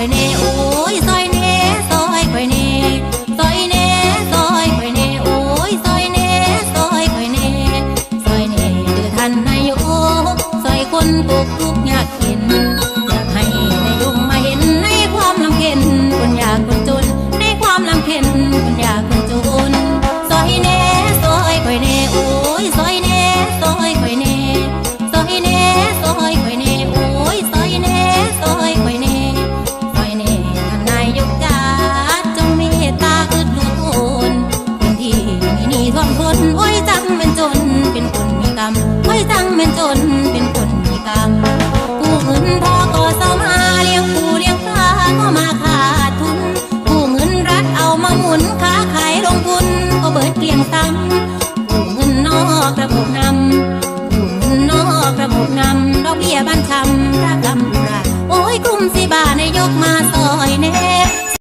ข่อยเน่โอ้ยซอยเน่ซอยข่อยเน่ซอยเน่ซอยข่อยเน่โอ้ยซอยเน่ซอยข่อยเน่ซอยเนือทันนายโอ้ซอยคนตกทุกข์ยากเข็ มีหนี้ท่มทนโอ้ยจังเป็นจน เป็นคนมีกรรมโอ้ยจังเป็นจน เป็นคนมีกรรมกู้เงินพอก็เศร้ามาเลี้ยงปูเลี้ยงปลาก็มาขาดทุนกู้เงินรัฐเอามาหมุนค้าขายลงทุนก็เบิดเกลี้ยงตังกู้เงินนอกระบบนำกู้เงินนอกระบบนำดอกเบี้ยบ้านคำระกำ